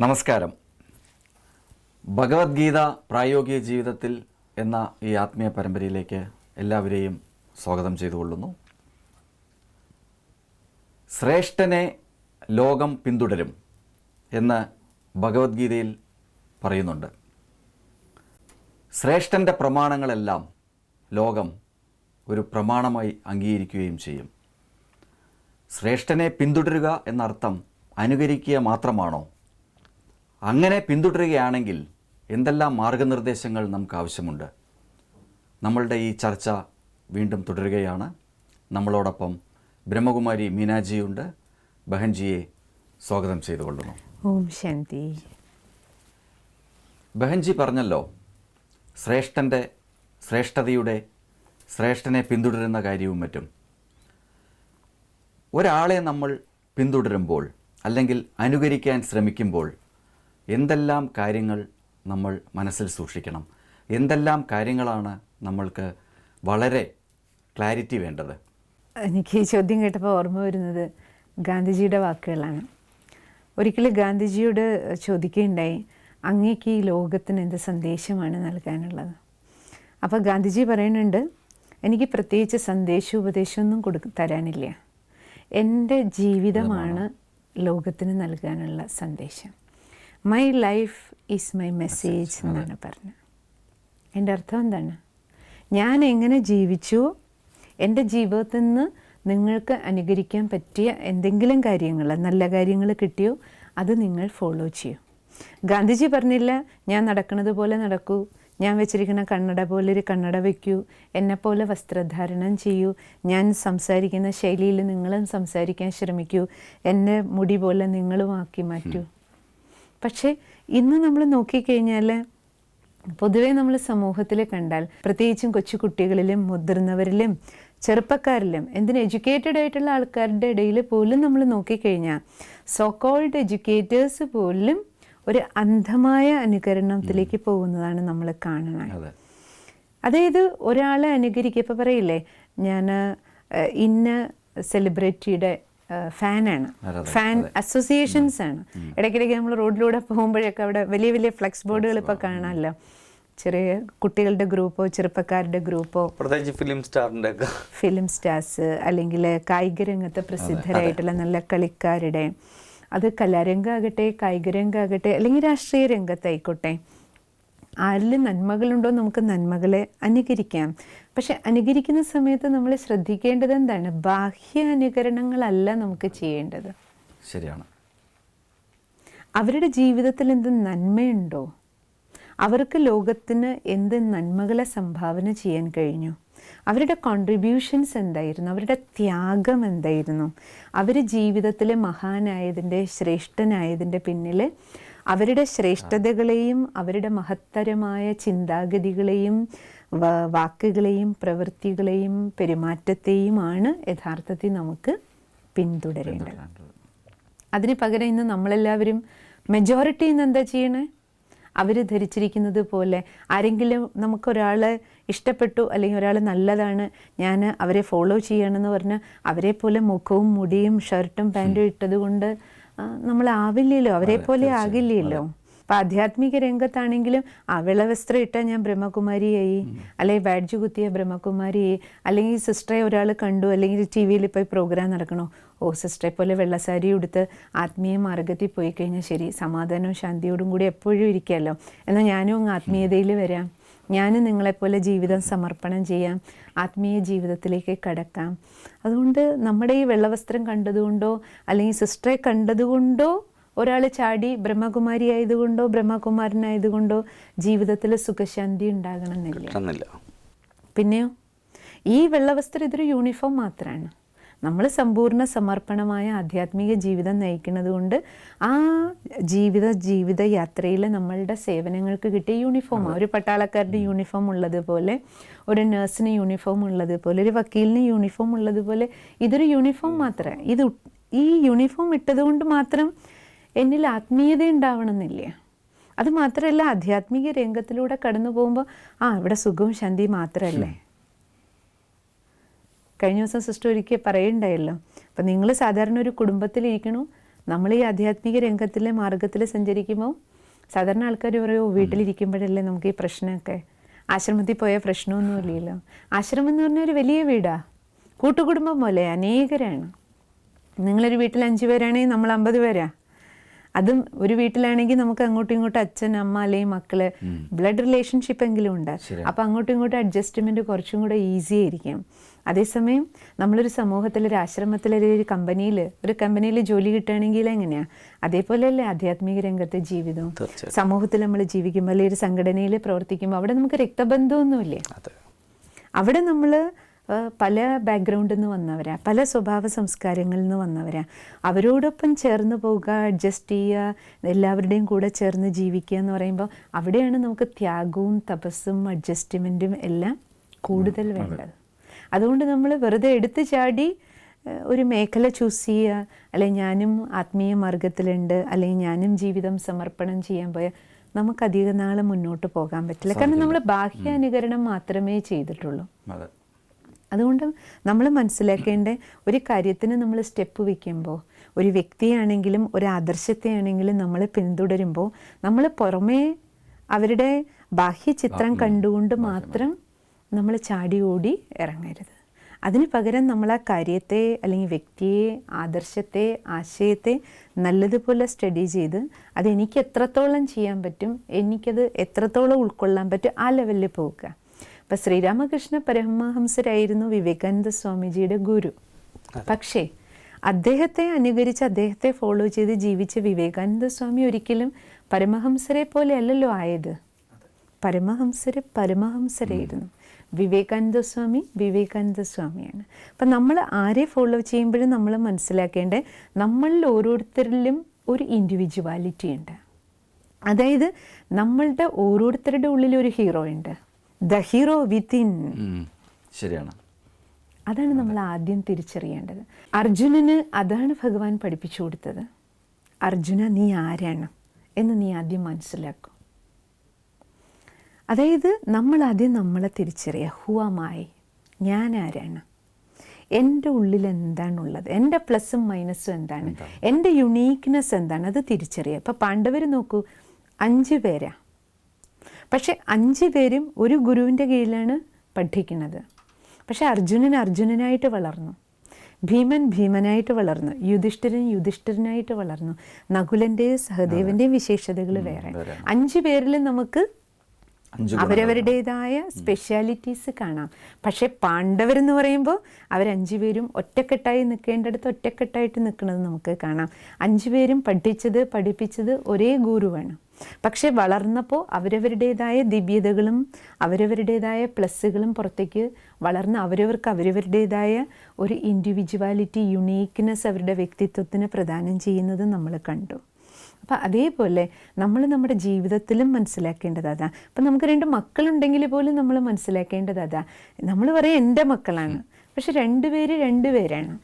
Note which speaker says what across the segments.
Speaker 1: നമസ്കാരം. ഭഗവത്ഗീത പ്രായോഗിക ജീവിതത്തിൽ എന്ന ഈ ആത്മീയ പരമ്പരയിലേക്ക് എല്ലാവരെയും സ്വാഗതം ചെയ്തുകൊള്ളുന്നു. ശ്രേഷ്ഠനെ ലോകം പിന്തുടരും എന്ന് ഭഗവത്ഗീതയിൽ പറയുന്നുണ്ട്. ശ്രേഷ്ഠന്റെ പ്രമാണങ്ങളെല്ലാം ലോകം ഒരു പ്രമാണമായി അംഗീകരിക്കുകയും ചെയ്യും. ശ്രേഷ്ഠനെ പിന്തുടരുക എന്നർത്ഥം അനുകരിക്കുക മാത്രമാണോ? അങ്ങനെ പിന്തുടരുകയാണെങ്കിൽ എന്തെല്ലാം മാർഗനിർദ്ദേശങ്ങൾ നമുക്ക് ആവശ്യമുണ്ട് നമ്മളുടെ ഈ ചർച്ച വീണ്ടും തുടരുകയാണ്. നമ്മളോടൊപ്പം ബ്രഹ്മകുമാരി മീനാജിയുണ്ട്. ബഹൻജിയെ സ്വാഗതം ചെയ്തുകൊള്ളുന്നു.
Speaker 2: ഓം ശാന്തി.
Speaker 1: ബഹൻജി പറഞ്ഞല്ലോ ശ്രേഷ്ഠന്റെ ശ്രേഷ്ഠതയുടെ ശ്രേഷ്ഠനെ പിന്തുടരുന്ന കാര്യവും മറ്റും. ഒരാളെ നമ്മൾ പിന്തുടരുമ്പോൾ അല്ലെങ്കിൽ അനുകരിക്കാൻ ശ്രമിക്കുമ്പോൾ എന്തെല്ലാം കാര്യങ്ങൾ നമ്മൾ മനസ്സിൽ സൂക്ഷിക്കണം? എന്തെല്ലാം കാര്യങ്ങളാണ് നമ്മൾക്ക് വളരെ ക്ലാരിറ്റി വേണ്ടത്?
Speaker 2: എനിക്ക് ഈ ചോദ്യം കേട്ടപ്പോൾ ഓർമ്മ വരുന്നത് ഗാന്ധിജിയുടെ വാക്കുകളാണ്. ഒരിക്കലും ഗാന്ധിജിയോട് ചോദിക്കുകയുണ്ടായി അങ്ങേക്ക് ഈ ലോകത്തിന് എന്ത് സന്ദേശമാണ് നൽകാനുള്ളത്? അപ്പോൾ ഗാന്ധിജി പറയുന്നുണ്ട് എനിക്ക് പ്രത്യേകിച്ച് സന്ദേശവും ഉപദേശമൊന്നും കൊടുക്ക തരാനില്ല. എന്റെ ജീവിതമാണ് ലോകത്തിന് നൽകാനുള്ള സന്ദേശം. My life is my message എന്നാണ് പറഞ്ഞത്. എന്റെ അർത്ഥം എന്താണ്? ഞാൻ എങ്ങനെ ജീവിച്ചു? എന്റെ ജീവിതത്തിൽ നിന്ന് നിങ്ങൾക്ക് അനുകരിക്കാൻ പറ്റിയ എന്തെങ്കിലും കാര്യങ്ങൾ നല്ല കാര്യങ്ങൾ കിട്ടിയോ? അത് നിങ്ങൾ ഫോളോ ചെയ്യൂ. ഗാന്ധിജി പറഞ്ഞില്ല ഞാൻ നടക്കുന്നത് പോലെ നടക്കൂ. ഞാൻ വെച്ചിരിക്കുന്ന കണ്ണട പോലെ ഒരു കണ്ണട വയ്ക്കൂ എന്നെപ്പോലെ വസ്ത്രധാരണം ചെയ്യൂ. ഞാൻ സംസാരിക്കുന്ന ശൈലിയിൽ നിങ്ങളും സംസാരിക്കാൻ ശ്രമിക്കൂ. എന്റെ മുടി പോലെ നിങ്ങളും ആക്കി മാറ്റൂ. പക്ഷേ ഇന്ന് നമ്മൾ നോക്കിക്കഴിഞ്ഞാൽ പൊതുവേ നമ്മൾ സമൂഹത്തിൽ കണ്ടാൽ പ്രത്യേകിച്ചും കൊച്ചു കുട്ടികളിലും മുതിർന്നവരിലും ചെറുപ്പക്കാരിലും എന്തിന് എഡ്യൂക്കേറ്റഡ് ആയിട്ടുള്ള ആൾക്കാരുടെ ഇടയിൽ പോലും നമ്മൾ നോക്കിക്കഴിഞ്ഞാൽ സോ കോൾഡ് എഡ്യൂക്കേറ്റേഴ്സ് പോലും ഒരു അന്ധമായ അനുകരണത്തിലേക്ക് പോകുന്നതാണ് നമ്മൾ കാണുന്നത്. അതായത് ഒരാളെ അനുകരിക്കുക ഇപ്പോൾ പറയില്ലേ ഞാൻ ഇന്ന സെലിബ്രിറ്റിയുടെ ഫാനാണ്. ഫാൻ അസോസിയേഷൻസ് ആണ്. ഇടയ്ക്കിടയ്ക്ക് നമ്മൾ റോഡിലൂടെ പോകുമ്പോഴൊക്കെ അവിടെ വലിയ വലിയ ഫ്ലെക്സ് ബോർഡുകൾ ഇപ്പോൾ കാണാമല്ലോ. ചെറിയ കുട്ടികളുടെ ഗ്രൂപ്പോ ചെറുപ്പക്കാരുടെ ഗ്രൂപ്പോ.
Speaker 3: പ്രത്യേകിച്ച് ഫിലിം സ്റ്റാറിന്റെ
Speaker 2: ഫിലിം സ്റ്റാർസ് അല്ലെങ്കിൽ കായിക രംഗത്ത് പ്രസിദ്ധരായിട്ടുള്ള നല്ല കളിക്കാരുടെ. അത് കലാരംഗമാകട്ടെ കായിക രംഗമാകട്ടെ അല്ലെങ്കിൽ രാഷ്ട്രീയ രംഗത്തായിക്കോട്ടെ. ആരിൽ നന്മകളുണ്ടോ നമുക്ക് നന്മകളെ അനുകരിക്കാം. പക്ഷെ അനുകരിക്കുന്ന സമയത്ത് നമ്മൾ ശ്രദ്ധിക്കേണ്ടത് എന്താണ്? ബാഹ്യ അനുകരണങ്ങളല്ല നമുക്ക് ചെയ്യേണ്ടത്.
Speaker 1: ശരിയാണ്.
Speaker 2: അവരുടെ ജീവിതത്തിൽ എന്ത് നന്മയുണ്ടോ? അവർക്ക് ലോകത്തിന് എന്ത് നന്മകളെ സംഭാവന ചെയ്യാൻ കഴിഞ്ഞു? അവരുടെ കോൺട്രിബ്യൂഷൻസ് എന്തായിരുന്നു? അവരുടെ ത്യാഗം എന്തായിരുന്നു? അവർ ജീവിതത്തിലെ മഹാനായതിന്റെ ശ്രേഷ്ഠനായതിന്റെ പിന്നിൽ അവരുടെ ശ്രേഷ്ഠതകളെയും അവരുടെ മഹത്തരമായ ചിന്താഗതികളെയും വാക്കുകളെയും പ്രവൃത്തികളെയും പെരുമാറ്റത്തെയുമാണ് യഥാർത്ഥത്തിൽ നമുക്ക് പിന്തുടരേണ്ടത്. അതിന് പകരം ഇന്ന് നമ്മളെല്ലാവരും മെജോറിറ്റി ഇന്ന് എന്താ ചെയ്യണേ? അവർ ധരിച്ചിരിക്കുന്നത് പോലെ ആരെങ്കിലും നമുക്കൊരാളെ ഇഷ്ടപ്പെട്ടു അല്ലെങ്കിൽ ഒരാൾ നല്ലതാണ് ഞാൻ അവരെ ഫോളോ ചെയ്യണമെന്ന് പറഞ്ഞാൽ അവരെ പോലെ മുഖവും മുടിയും ഷർട്ടും പാന്റും ഇട്ടത് കൊണ്ട് നമ്മളാവില്ലല്ലോ അവരെ പോലെ ആകില്ലല്ലോ. അപ്പം ആധ്യാത്മിക രംഗത്താണെങ്കിലും ആ വസ്ത്രം ഇട്ടാൽ ഞാൻ ബ്രഹ്മകുമാരിയായി അല്ലെങ്കിൽ ബാഡ്ജ് കുത്തിയ ബ്രഹ്മകുമാരിയായി അല്ലെങ്കിൽ സിസ്റ്ററെ ഒരാൾ കണ്ടു അല്ലെങ്കിൽ ടി വിയിൽ ഇപ്പോൾ പ്രോഗ്രാം നടക്കണോ ഓ സിസ്റ്ററെ പോലെ വെള്ളസാരി ഉടുത്ത് ആത്മീയ മാർഗത്തിൽ പോയി കഴിഞ്ഞാൽ ശരി സമാധാനവും ശാന്തിയോടും കൂടി എപ്പോഴും ഇരിക്കാമല്ലോ എന്നാൽ ഞാനും അങ്ങ് ആത്മീയതയിൽ വരാം. ഞാനും നിങ്ങളെപ്പോലെ ജീവിതം സമർപ്പണം ചെയ്യാം ആത്മീയ ജീവിതത്തിലേക്ക് കടക്കാം. അതുകൊണ്ട് നമ്മുടെ ഈ വെള്ളവസ്ത്രം കണ്ടതുകൊണ്ടോ അല്ലെങ്കിൽ സിസ്റ്ററെ കണ്ടതുകൊണ്ടോ ഒരാൾ ചാടി ബ്രഹ്മകുമാരി ആയതുകൊണ്ടോ ബ്രഹ്മകുമാരനായതുകൊണ്ടോ ജീവിതത്തിൽ സുഖശാന്തി ഉണ്ടാകണമെന്നില്ല.
Speaker 3: എന്നില്ല
Speaker 2: പിന്നെയോ? ഈ വെള്ളവസ്ത്രം ഇതൊരു യൂണിഫോം മാത്രമാണ് നമ്മൾ സമ്പൂർണ സമർപ്പണമായ ആധ്യാത്മിക ജീവിതം നയിക്കുന്നത് കൊണ്ട് ആ ജീവിത ജീവിത യാത്രയിൽ നമ്മളുടെ സേവനങ്ങൾക്ക് കിട്ടിയ യൂണിഫോം ഒരു പട്ടാളക്കാരുടെ യൂണിഫോം ഉള്ളതുപോലെ ഒരു നഴ്സിന് യൂണിഫോം ഉള്ളതുപോലെ ഒരു വക്കീലിന് യൂണിഫോം ഉള്ളതുപോലെ ഇതൊരു യൂണിഫോം മാത്രമേ ഇത് ഈ യൂണിഫോം ഇട്ടതുകൊണ്ട് മാത്രം എന്നിൽ ആത്മീയത ഉണ്ടാവണമെന്നില്ല? അത് മാത്രമല്ല ആധ്യാത്മിക രംഗത്തിലൂടെ കടന്നു പോകുമ്പോൾ ആ ഇവിടെ സുഖവും ശാന്തിയും മാത്രമല്ലേ കഴിഞ്ഞ ദിവസം സിസ്റ്റർ ഒരിക്കൽ പറയുണ്ടായല്ലോ. അപ്പം നിങ്ങൾ സാധാരണ ഒരു കുടുംബത്തിലിരിക്കണു. നമ്മൾ ഈ ആധ്യാത്മിക രംഗത്തിലെ മാർഗത്തിൽ സഞ്ചരിക്കുമ്പോൾ സാധാരണ ആൾക്കാർ പറയുമോ വീട്ടിലിരിക്കുമ്പോഴല്ലേ നമുക്ക് ഈ പ്രശ്നമൊക്കെ? ആശ്രമത്തിൽ പോയ പ്രശ്നമൊന്നും ഇല്ലല്ലോ. ആശ്രമം എന്ന് പറഞ്ഞാൽ ഒരു വലിയ വീടാ. കൂട്ടുകുടുംബം പോലെ അനേകരാണ്. നിങ്ങളൊരു വീട്ടിൽ അഞ്ച് പേരാണെങ്കിൽ നമ്മൾ അമ്പത് പേരാ. അതും ഒരു വീട്ടിലാണെങ്കിൽ നമുക്ക് അങ്ങോട്ടും ഇങ്ങോട്ടും അച്ഛൻ അമ്മ അല്ലെങ്കിൽ മക്കൾ ബ്ലഡ് റിലേഷൻഷിപ്പ് എങ്കിലും ഉണ്ട്. അപ്പം അങ്ങോട്ടും ഇങ്ങോട്ടും അഡ്ജസ്റ്റ്മെന്റ് കുറച്ചും കൂടെ ഈസി ആയിരിക്കും. അതേസമയം നമ്മളൊരു സമൂഹത്തിൽ ഒരു ആശ്രമത്തിൽ ഒരു കമ്പനിയിൽ ഒരു കമ്പനിയിൽ ജോലി കിട്ടുകയാണെങ്കിൽ എങ്ങനെയാ? അതേപോലെയല്ലേ ആധ്യാത്മിക രംഗത്തെ
Speaker 3: ജീവിതം
Speaker 2: സമൂഹത്തിൽ നമ്മൾ ജീവിക്കുമ്പോൾ അല്ലെങ്കിൽ ഒരു സംഘടനയിൽ പ്രവർത്തിക്കുമ്പോൾ അവിടെ നമുക്ക് രക്തബന്ധമൊന്നുമില്ലേ? അവിടെ നമ്മൾ പല ബാക്ക്ഗ്രൗണ്ടിൽ നിന്ന് വന്നവരാ പല സ്വഭാവ സംസ്കാരങ്ങളിൽ നിന്ന് വന്നവരാ. അവരോടൊപ്പം ചേർന്ന് പോവുക അഡ്ജസ്റ്റ് ചെയ്യുക എല്ലാവരുടെയും കൂടെ ചേർന്ന് ജീവിക്കുക എന്ന് പറയുമ്പോൾ അവിടെയാണ് നമുക്ക് ത്യാഗവും തപസ്സും അഡ്ജസ്റ്റ്മെന്റും എല്ലാം കൂടുതൽ വേണ്ടത്. അതുകൊണ്ട് നമ്മൾ വെറുതെ എടുത്തു ചാടി ഒരു മേഖല ചൂസ് ചെയ്യുക അല്ലെങ്കിൽ ഞാനും ആത്മീയ മാർഗത്തിലുണ്ട് അല്ലെങ്കിൽ ഞാനും ജീവിതം സമർപ്പണം ചെയ്യാൻ പോയാൽ നമുക്ക് അധിക നാൾ മുന്നോട്ട് പോകാൻ പറ്റില്ല. കാരണം നമ്മൾ ബാഹ്യാനുകരണം മാത്രമേ ചെയ്തിട്ടുള്ളൂ. അതുകൊണ്ട് നമ്മൾ മനസ്സിലാക്കേണ്ട ഒരു കാര്യത്തിന് നമ്മൾ സ്റ്റെപ്പ് വയ്ക്കുമ്പോൾ ഒരു വ്യക്തിയാണെങ്കിലും ഒരു ആദർശത്തെയാണെങ്കിലും നമ്മൾ പിന്തുടരുമ്പോൾ നമ്മൾ പുറമേ അവരുടെ ബാഹ്യ ചിത്രം കണ്ടുകൊണ്ട് മാത്രം നമ്മൾ ചാടി ഓടി ഇറങ്ങരുത്. അതിന് പകരം നമ്മൾ ആ കാര്യത്തെ അല്ലെങ്കിൽ വ്യക്തിയെ ആദർശത്തെ ആശയത്തെ നല്ലതുപോലെ സ്റ്റഡി ചെയ്ത് അത് എനിക്ക് എത്രത്തോളം ചെയ്യാൻ പറ്റും എനിക്കത് എത്രത്തോളം ഉൾക്കൊള്ളാൻ പറ്റും ആ ലെവലിൽ പോകുക അപ്പം ശ്രീരാമകൃഷ്ണ പരമഹംസരായിരുന്നു വിവേകാനന്ദ സ്വാമിജിയുടെ ഗുരു. പക്ഷേ അദ്ദേഹത്തെ അനുകരിച്ച് അദ്ദേഹത്തെ ഫോളോ ചെയ്ത് ജീവിച്ച വിവേകാനന്ദ സ്വാമി ഒരിക്കലും പരമഹംസരെ പോലെ അല്ലല്ലോ ആയത്. പരമഹംസര് പരമഹംസരായിരുന്നു. വിവേകാനന്ദ സ്വാമി വിവേകാനന്ദ സ്വാമിയാണ്. അപ്പം നമ്മൾ ആരെ ഫോളോ ചെയ്യുമ്പോഴും നമ്മൾ മനസ്സിലാക്കേണ്ടത് നമ്മളിൽ ഓരോരുത്തരിലും ഒരു ഇൻഡിവിജ്വാലിറ്റി ഉണ്ട്. അതായത് നമ്മളുടെ ഓരോരുത്തരുടെ ഉള്ളിൽ ഒരു ഹീറോ ഉണ്ട്. The hero within.
Speaker 1: ശരിയാണ്.
Speaker 2: അതാണ് നമ്മൾ ആദ്യം തിരിച്ചറിയേണ്ടത്. അർജുനന് അതാണ് ഭഗവാൻ പഠിപ്പിച്ചു കൊടുത്തത്. അർജുന നീ ആരാണ് എന്ന് നീ ആദ്യം മനസ്സിലാക്കും. അതായത് നമ്മൾ ആദ്യം നമ്മളെ തിരിച്ചറിയുക. ഹുവമായി ഞാൻ ആരാണ്? എന്റെ ഉള്ളിൽ എന്താണുള്ളത് എന്റെ പ്ലസും മൈനസും എന്താണ്? എന്റെ യുണീക്ക്നെസ് എന്താണ്? അത് തിരിച്ചറിയുക. ഇപ്പം പാണ്ഡവർ നോക്കൂ അഞ്ച് പേരാ. പക്ഷെ അഞ്ച് പേരും ഒരു ഗുരുവിന്റെ കീഴിലാണ് പഠിക്കുന്നത് പക്ഷെ അർജുനൻ അർജുനനായിട്ട് വളർന്നു. ഭീമൻ ഭീമനായിട്ട് വളർന്നു. യുധിഷ്ഠിരൻ യുധിഷ്ഠിരനായിട്ട് വളർന്നു. നകുലന്റെയും സഹദേവന്റെയും വിശേഷതകൾ വേറെ. അഞ്ച് പേരിൽ നമുക്ക് അവരവരുടേതായ സ്പെഷ്യാലിറ്റീസ് കാണാം. പക്ഷേ പാണ്ഡവരെന്ന് പറയുമ്പോൾ അവരഞ്ചു പേരും ഒറ്റക്കെട്ടായി നിൽക്കേണ്ടടുത്ത് ഒറ്റക്കെട്ടായിട്ട് നിൽക്കുന്നത് നമുക്ക് കാണാം. അഞ്ചു പേരും പഠിച്ചത് പഠിപ്പിച്ചത് ഒരേ ഗുരുവാണ്. പക്ഷെ വളർന്നപ്പോൾ അവരവരുടേതായ ദിവ്യതകളും അവരവരുടേതായ പ്ലസ്സുകളും പുറത്തേക്ക് വളർന്ന് അവരവർക്ക് അവരവരുടേതായ ഒരു ഇൻഡിവിജ്വാലിറ്റി യുണീക്ക്നെസ് അവരുടെ വ്യക്തിത്വത്തിന് പ്രദാനം ചെയ്യുന്നത് നമ്മൾ കണ്ടു. അപ്പം അതേപോലെ നമ്മൾ നമ്മുടെ ജീവിതത്തിലും മനസ്സിലാക്കേണ്ടത് അതാ. അപ്പം നമുക്ക് രണ്ട് മക്കളുണ്ടെങ്കിൽ പോലും നമ്മൾ മനസ്സിലാക്കേണ്ടത് അതാ. നമ്മൾ പറയും എന്റെ മക്കളാണ്. പക്ഷെ രണ്ടുപേര് രണ്ടുപേരാണ്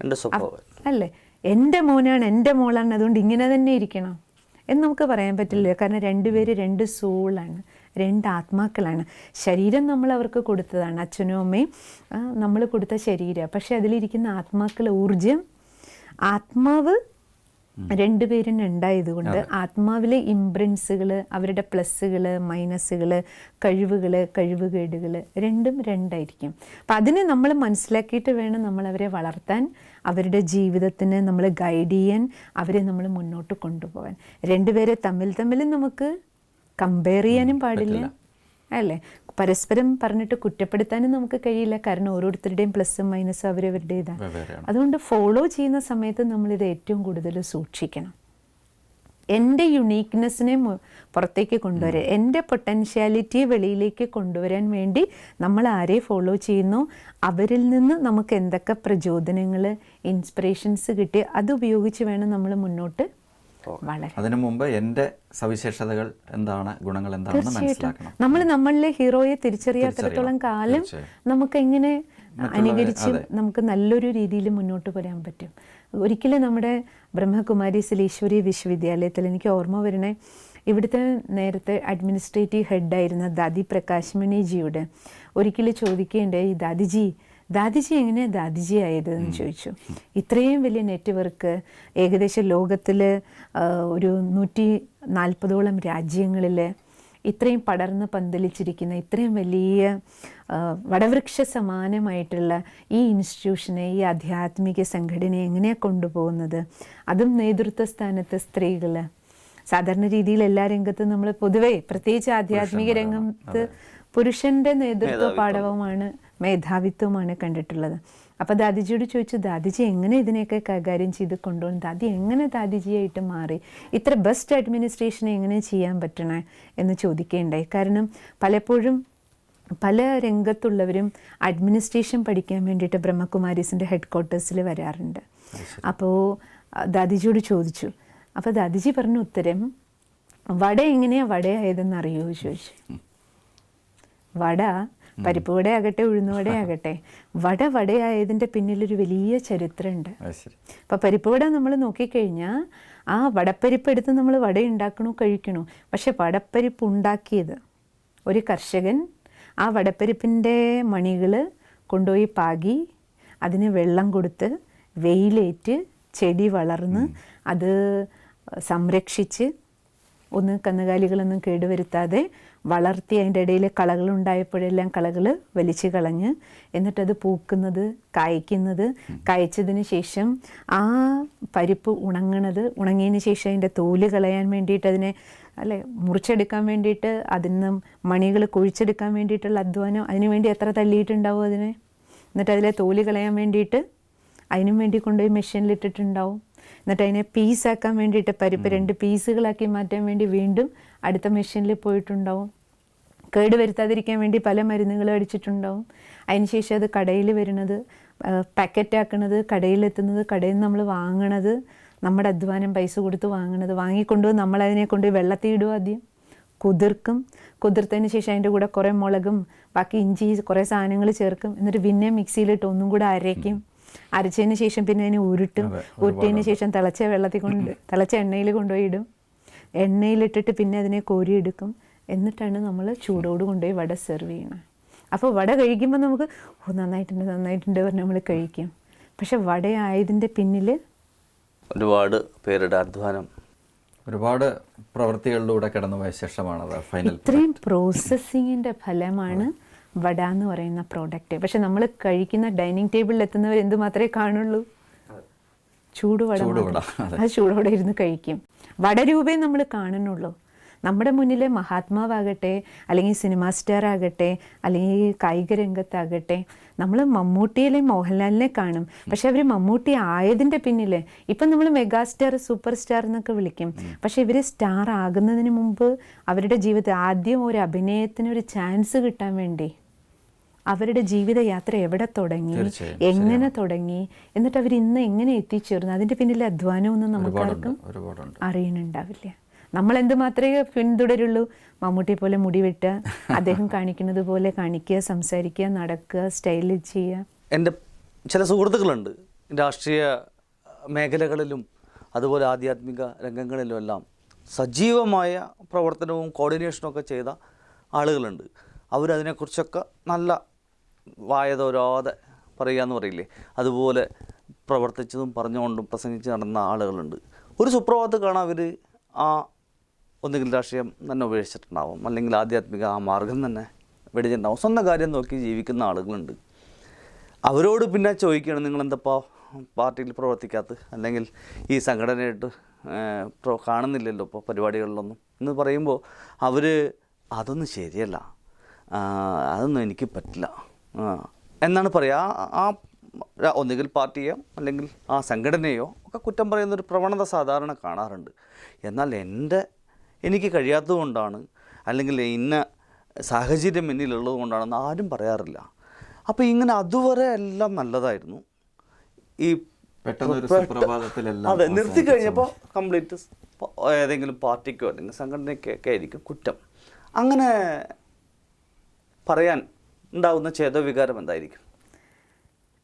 Speaker 2: അല്ലേ? എന്റെ മോനാണ് എന്റെ മോളാണ്. അതുകൊണ്ട് ഇങ്ങനെ തന്നെ ഇരിക്കണം. എന്ന് നമുക്ക് പറയാൻ പറ്റില്ല കാരണം രണ്ടുപേര് രണ്ട് സോളാണ് രണ്ട് ആത്മാക്കളാണ്. ശരീരം നമ്മൾ അവർക്ക് കൊടുത്തതാണ് അച്ഛനും അമ്മയും നമ്മൾ കൊടുത്ത ശരീരം. പക്ഷെ അതിലിരിക്കുന്ന ആത്മാക്കളെ ഊർജം ആത്മാവ് രണ്ടുപേരും ഉണ്ടായതുകൊണ്ട് ആത്മാവിലെ ഇംപ്രിൻസുകൾ അവരുടെ പ്ലസ്സുകൾ മൈനസുകൾ കഴിവുകൾ കഴിവുകേടുകൾ രണ്ടും രണ്ടായിരിക്കും. അപ്പം അതിനെ നമ്മൾ മനസ്സിലാക്കിയിട്ട് വേണം നമ്മൾ അവരെ വളർത്താൻ അവരുടെ ജീവിതത്തിന് നമ്മൾ ഗൈഡ് ചെയ്യാൻ അവരെ നമ്മൾ മുന്നോട്ട് കൊണ്ടുപോകാൻ. രണ്ടുപേരെ തമ്മിൽ തമ്മിൽ നമുക്ക് കമ്പയർ ചെയ്യാനും പാടില്ല. അല്ലേ? പരസ്പരം പറഞ്ഞിട്ട് കുറ്റപ്പെടുത്താനും നമുക്ക് കഴിയില്ല. കാരണം ഓരോരുത്തരുടെയും പ്ലസ്സും മൈനസും അവരവരുടേതാണ് അതുകൊണ്ട് ഫോളോ ചെയ്യുന്ന സമയത്ത് നമ്മളിത് ഏറ്റവും കൂടുതൽ സൂക്ഷിക്കണം. എന്റെ യുണീക്നെസ്സിനെ പുറത്തേക്ക് കൊണ്ടുവരാൻ എന്റെ പൊട്ടൻഷ്യാലിറ്റിയെ വെളിയിലേക്ക് കൊണ്ടുവരാൻ വേണ്ടി നമ്മൾ ആരെ ഫോളോ ചെയ്യുന്നു? അവരിൽ നിന്ന് നമുക്ക് എന്തൊക്കെ പ്രചോദനങ്ങൾ ഇൻസ്പിറേഷൻസ് കിട്ടി അത് ഉപയോഗിച്ച് വേണം നമ്മൾ മുന്നോട്ട്
Speaker 1: അതിനു മുമ്പ് എന്റെ സവിശേഷതകൾ എന്താണ് ഗുണങ്ങൾ എന്താണെന്ന് മനസ്സിലാക്കണം.
Speaker 2: നമ്മൾ നമ്മളിലെ ഹീറോയെ തിരിച്ചറിയാത്തിടത്തോളം കാലം നമുക്ക് എങ്ങനെ അനുകരിച്ച് നമുക്ക് നല്ലൊരു രീതിയിൽ മുന്നോട്ട് വരാൻ പറ്റും. ഒരിക്കലും നമ്മുടെ ബ്രഹ്മകുമാരി സിലീശ്വരി വിശ്വവിദ്യാലയത്തിൽ എനിക്ക് ഓർമ്മ വരണേ ഇവിടുത്തെ നേരത്തെ അഡ്മിനിസ്ട്രേറ്റീവ് ഹെഡായിരുന്ന ദാദി പ്രകാശ് മണിജിയോട് ഒരിക്കലും ചോദിക്കേണ്ടായി ദാദിജി ദാദിജി എങ്ങനെ ദാദിജി ആയതെന്ന് ചോദിച്ചു. ഇത്രയും വലിയ നെറ്റ്വർക്ക് ഏകദേശം ലോകത്തിൽ ഒരു നൂറ്റി നാൽപ്പതോളം രാജ്യങ്ങളിൽ ഇത്രയും പടർന്ന് പന്തലിച്ചിരിക്കുന്ന ഇത്രയും വലിയ വടവൃക്ഷ സമാനമായിട്ടുള്ള ഈ ഇൻസ്റ്റിറ്റ്യൂഷനെ ഈ ആധ്യാത്മിക സംഘടനയെ എങ്ങനെയാണ് കൊണ്ടുപോകുന്നത്? അതും നേതൃത്വ സ്ഥാനത്ത് സ്ത്രീകൾ സാധാരണ രീതിയിൽ എല്ലാ രംഗത്തും നമ്മൾ പൊതുവേ പ്രത്യേകിച്ച് ആധ്യാത്മിക രംഗത്ത് പുരുഷന്റെ നേതൃത്വ പാഠവുമാണ് മേധാവിത്വമാണ് കണ്ടിട്ടുള്ളത്. അപ്പോൾ ദാദിജിയോട് ചോദിച്ചു ദാദിജി എങ്ങനെ ഇതിനെയൊക്കെ കൈകാര്യം ചെയ്ത് കൊണ്ടുപോകും ദാദി എങ്ങനെ ദാദിജിയായിട്ട് മാറി? ഇത്ര ബെസ്റ്റ് അഡ്മിനിസ്ട്രേഷൻ എങ്ങനെ ചെയ്യാൻ പറ്റണേ? എന്ന് ചോദിക്കുകയുണ്ടായി കാരണം പലപ്പോഴും പല രംഗത്തുള്ളവരും അഡ്മിനിസ്ട്രേഷൻ പഠിക്കാൻ വേണ്ടിയിട്ട് ബ്രഹ്മകുമാരീസിന്റെ ഹെഡ് ക്വാർട്ടേഴ്സിൽ വരാറുണ്ട്. അപ്പോൾ ദാദിജിയോട് ചോദിച്ചു. അപ്പോൾ ദാദിജി പറഞ്ഞ ഉത്തരം വട എങ്ങനെയാണ് വടയായതെന്ന് അറിയുമോ ചോദിച്ചു. വട പരിപ്പ് ഉഴുന്നുവടെ ആകട്ടെ വട വടയായതിന്റെ പിന്നിലൊരു വലിയ ചരിത്രമുണ്ട്.
Speaker 1: അപ്പം
Speaker 2: പരിപ്പുവട പരിപ്പ് വട നമ്മൾ നോക്കിക്കഴിഞ്ഞാൽ ആ വടപ്പരിപ്പ് എടുത്ത് നമ്മൾ വട ഉണ്ടാക്കണു കഴിക്കണു? പക്ഷെ വടപ്പരിപ്പ് ഉണ്ടാക്കിയത് ഒരു കർഷകൻ ആ വടപ്പരിപ്പിന്റെ മണികൾ കൊണ്ടുപോയി പാകി അതിന് വെള്ളം കൊടുത്ത് വെയിലേറ്റ് ചെടി വളർന്ന് അത് സംരക്ഷിച്ച് ഒന്ന് കന്നുകാലികളൊന്നും കേടുവരുത്താതെ വളർത്തി അതിന്റെ ഇടയിൽ കളകൾ ഉണ്ടായപ്പോഴെല്ലാം കളകൾ വലിച്ചു കളഞ്ഞ് എന്നിട്ടത് പൂക്കുന്നത് കായ്ക്കുന്നത് കായ്ച്ചതിന് ശേഷം ആ പരിപ്പ് ഉണങ്ങണത് ഉണങ്ങിയതിന് ശേഷം അതിന്റെ തോൽ കളയാൻ വേണ്ടിയിട്ട് അതിനെ അല്ലെ മുറിച്ചെടുക്കാൻ വേണ്ടിയിട്ട് അതിൽ നിന്നും മണികൾ കുഴിച്ചെടുക്കാൻ വേണ്ടിയിട്ടുള്ള അധ്വാനം അതിനുവേണ്ടി എത്ര തല്ലിയിട്ടുണ്ടാവും അതിനെ? എന്നിട്ട് അതിലെ തോൽ കളയാൻ വേണ്ടിയിട്ട് അതിനും വേണ്ടി കൊണ്ടുപോയി മെഷീനിൽ ഇട്ടിട്ടുണ്ടാവും. എന്നിട്ട് അതിനെ പീസാക്കാൻ വേണ്ടിയിട്ട് പരിപ്പ് രണ്ട് പീസുകളാക്കി മാറ്റാൻ വേണ്ടി വീണ്ടും അടുത്ത മെഷീനിൽ പോയിട്ടുണ്ടാവും. കേട് വരുത്താതിരിക്കാൻ വേണ്ടി പല മരുന്നുകളും അടിച്ചിട്ടുണ്ടാവും. അതിനുശേഷം അത് കടയിൽ വരുന്നത് പാക്കറ്റാക്കണത് കടയിലെത്തുന്നത് കടയിൽ നിന്ന് നമ്മൾ വാങ്ങണത് നമ്മുടെ അധ്വാനം പൈസ കൊടുത്ത് വാങ്ങണത് വാങ്ങിക്കൊണ്ടുപോയി നമ്മളതിനെ കൊണ്ട് വെള്ളത്തിൽ ഇടും ആദ്യം. കുതിർക്കും. കുതിർത്തതിന് ശേഷം അതിന്റെ കൂടെ കുറേ മുളകും ബാക്കി ഇഞ്ചി കുറേ സാധനങ്ങൾ ചേർക്കും. എന്നിട്ട് പിന്നെ മിക്സിയിലിട്ട് ഒന്നും കൂടെ അരയ്ക്കും. അരച്ചതിന് ശേഷം പിന്നെ അതിനെ ഉരുട്ടും. ഉരുട്ടിയതിന് ശേഷം തിളച്ച വെള്ളത്തിൽ കൊണ്ട് തിളച്ച എണ്ണയിൽ കൊണ്ടുപോയി ഇടും. എണ്ണയിലിട്ടിട്ട് പിന്നെ അതിനെ കോരിയെടുക്കും. എന്നിട്ടാണ് നമ്മൾ ചൂടോട് കൊണ്ടുപോയി വട സെർവ് ചെയ്യണം. അപ്പോൾ വട കഴിക്കുമ്പോൾ നമുക്ക് ഓ നന്നായിട്ടുണ്ട് നന്നായിട്ടുണ്ട് പറഞ്ഞ് നമ്മൾ കഴിക്കും. പക്ഷെ വടയായതിന്റെ പിന്നിൽ
Speaker 3: ഒരുപാട് പേരുടെ അധ്വാനം.
Speaker 1: ഒരുപാട് പ്രവൃത്തികളിലൂടെ കടന്നുപോയ ശേഷമാണത് ഫൈനൽ
Speaker 2: ഇത്രയും പ്രോസസ്സിങ്ങിന്റെ ഫലമാണ് വട എന്ന് പറയുന്ന പ്രോഡക്റ്റ് പക്ഷെ നമ്മൾ കഴിക്കുന്ന ഡൈനിങ് ടേബിളിൽ എത്തുന്നവർ എന്ത് മാത്രമേ കാണുള്ളൂ. ചൂടുവട. ആ ചൂടോടെ ഇരുന്ന് കഴിക്കും. വടരൂപേ നമ്മൾ കാണുന്നുള്ളൂ. നമ്മുടെ മുന്നിലെ മഹാത്മാവാകട്ടെ അല്ലെങ്കിൽ സിനിമാ സ്റ്റാർ ആകട്ടെ അല്ലെങ്കിൽ കായിക രംഗത്താകട്ടെ നമ്മൾ മമ്മൂട്ടിയിലെ മോഹൻലാലിനെ കാണും. പക്ഷെ അവർ മമ്മൂട്ടി ആയതിന്റെ പിന്നിൽ ഇപ്പം നമ്മൾ മെഗാസ്റ്റാർ സൂപ്പർ സ്റ്റാർ എന്നൊക്കെ വിളിക്കും. പക്ഷെ ഇവർ സ്റ്റാർ ആകുന്നതിന് മുമ്പ് അവരുടെ ജീവിതത്തിൽ ആദ്യം ഒരു അഭിനയത്തിന് ഒരു ചാൻസ് കിട്ടാൻ വേണ്ടി അവരുടെ ജീവിതയാത്ര എവിടെ തുടങ്ങി? എങ്ങനെ തുടങ്ങി? എന്നിട്ട് അവർ ഇന്ന് എങ്ങനെ എത്തിച്ചേർന്നു? അതിന്റെ പിന്നിലെ അധ്വാനമൊന്നും
Speaker 1: നമുക്ക്
Speaker 2: നമുക്കാർക്കും അറിയണുണ്ടാവില്ല നമ്മൾ എന്ത് മാത്രമേ പിന്തുടരുള്ളൂ? മമ്മൂട്ടി പോലെ മുടി വെട്ടുക അദ്ദേഹം കാണിക്കുന്നത് പോലെ കാണിക്കുക സംസാരിക്കുക നടക്കുക സ്റ്റൈൽ ചെയ്യുക.
Speaker 3: എന്റെ ചില സുഹൃത്തുക്കളുണ്ട്. രാഷ്ട്രീയ മേഖലകളിലും അതുപോലെ ആധ്യാത്മിക രംഗങ്ങളിലും എല്ലാം സജീവമായ പ്രവർത്തനവും കോർഡിനേഷനും ഒക്കെ ചെയ്ത ആളുകളുണ്ട്. അവരതിനെക്കുറിച്ചൊക്കെ നല്ല വായതോരാതെ പറയുക എന്ന് പറയില്ലേ? അതുപോലെ പ്രവർത്തിച്ചതും പറഞ്ഞുകൊണ്ടും പ്രസംഗിച്ച് നടന്ന ആളുകളുണ്ട്. ഒരു സുപ്രഭാതത്തിൽ കാണാൻ അവർ ആ ഒന്നുകിൽ രാഷ്ട്രീയം തന്നെ ഉപേക്ഷിച്ചിട്ടുണ്ടാവും. അല്ലെങ്കിൽ ആധ്യാത്മിക ആ മാർഗം തന്നെ വെടിച്ചിട്ടുണ്ടാവും സ്വന്തം കാര്യം നോക്കി ജീവിക്കുന്ന ആളുകളുണ്ട്. അവരോട് പിന്നെ ചോദിക്കുകയാണ് നിങ്ങളെന്തപ്പോൾ പാർട്ടിയിൽ പ്രവർത്തിക്കാത്ത അല്ലെങ്കിൽ ഈ സംഘടനയായിട്ട് കാണുന്നില്ലല്ലോ ഇപ്പോൾ പരിപാടികളിലൊന്നും? എന്ന് പറയുമ്പോൾ അവർ അതൊന്നും ശരിയല്ല. അതൊന്നും എനിക്ക് പറ്റില്ല. എന്നാണ് പറയുക ആ- ഒന്നുകിൽ പാർട്ടിയോ അല്ലെങ്കിൽ ആ സംഘടനയോ ഒക്കെ കുറ്റം പറയുന്ന ഒരു പ്രവണത സാധാരണ കാണാറുണ്ട്. എന്നാൽ എന്റെ എനിക്ക് കഴിയാത്തതുകൊണ്ടാണ് അല്ലെങ്കിൽ ഇന്ന സാഹചര്യം എന്നിലുള്ളത് കൊണ്ടാണെന്ന് ആരും പറയാറില്ല. അപ്പോൾ ഇങ്ങനെ അതുവരെ എല്ലാം നല്ലതായിരുന്നു. ഈ അതെ നിർത്തി കഴിഞ്ഞപ്പോൾ കംപ്ലീറ്റ് ഏതെങ്കിലും പാർട്ടിക്കോ അല്ലെങ്കിൽ സംഘടനയ്ക്കൊക്കെ ആയിരിക്കും കുറ്റം. അങ്ങനെ പറയാൻ ഉണ്ടാവുന്ന ചേതോവികാരം എന്തായിരിക്കും?